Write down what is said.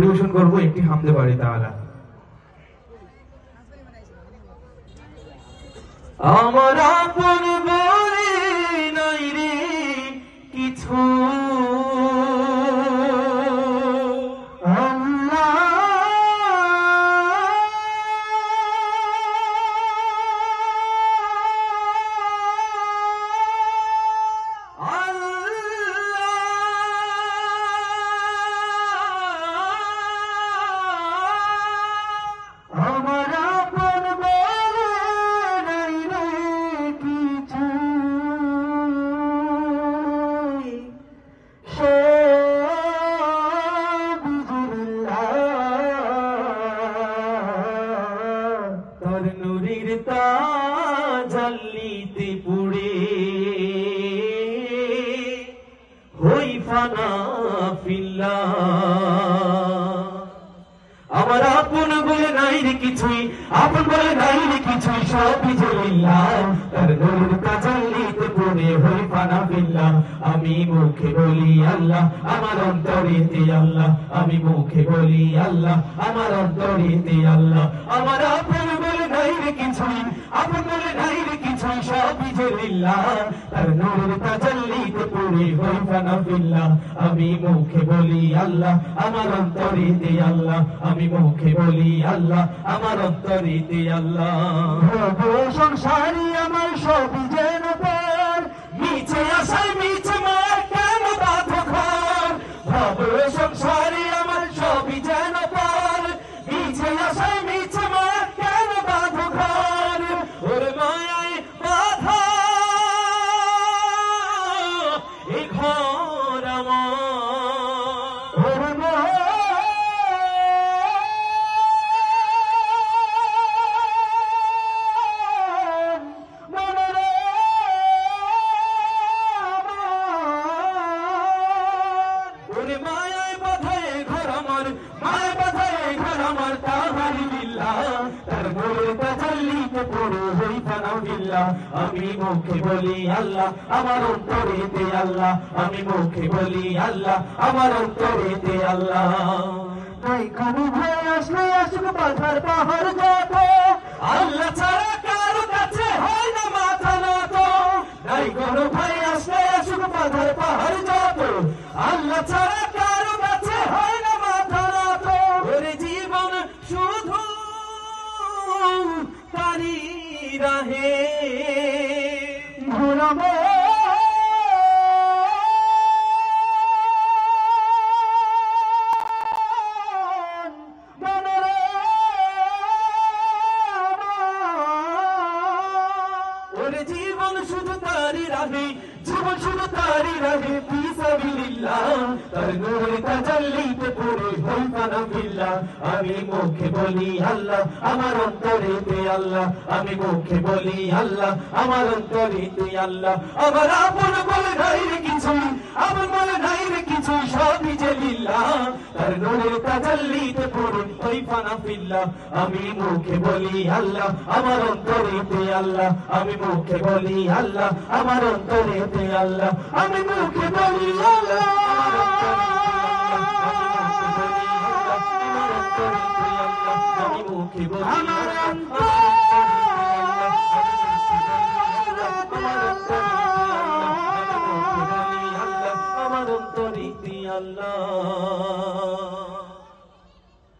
পরিবেশন করব একটি হামদে বাড়ি তাআলা আমার আপন নুরির তাজাল্লিতে পুড়ে হই ফানা ফিল্লা। আমার আপন বলে নাই রে কিছুই, আপন বলে নাই রে কিছুই সবই তার হই ফানা ফিল্লাহ আমি মুখে বলি আল্লাহ, আমার অন্তরেতে আল্লাহ। আমি মুখে বলি আল্লাহ, আমার অন্তরেতে আল্লাহ। আমার আপন বলে আমি মুখে বলি আল্লাহ, আমার অন্তরেতে আল্লাহ। আমি মুখে বলি আল্লাহ, আমার অন্তরেতে আল্লাহ। সংসারী আমার সবই যেন পর। মিছে আসায় তাজাল্লিতে পড়ে হই ফানা আমি মুখে বলি আল্লাহ আমার অন্তরেতে আল্লাহ আমি মুখে বলি আল্লাহ আমার অন্তরেতে আল্লাহ নাই কোনো ভয় আসলে আসুক পাথার পাহাড় যত আল্লাহ ছাড়া কারও কাছে হয় না মাথা তো নাই কোনো ভাই রাহে ঘুরাবো রাহে জীবন শুধু তারই রাহে ফিসাবিলিল্লাহ তার নূরে তাজাল্লিতে পড়ে হই ফানাবিল্লাহ আমি মুখে বলি আল্লাহ, আমার অন্তরেতে আল্লাহ। আমি মুখে বলি আল্লাহ, আমার অন্তরেতে আল্লাহ। আমার আপন বলে নাই রে কিছু আমার বলে নাই রে কিছু সবই যে লিল্লাহ তার নূরে তাজাল্লিতে পড়ে হই ফানা আমি মুখে বলি আল্লাহ, আমার অন্তরেতে আল্লাহ। আমি মুখে বলি আল্লাহ, আমার অন্তরেতে আল্লাহ। আমি মুখে বলি আল্লাহ। আমি মুখে বলি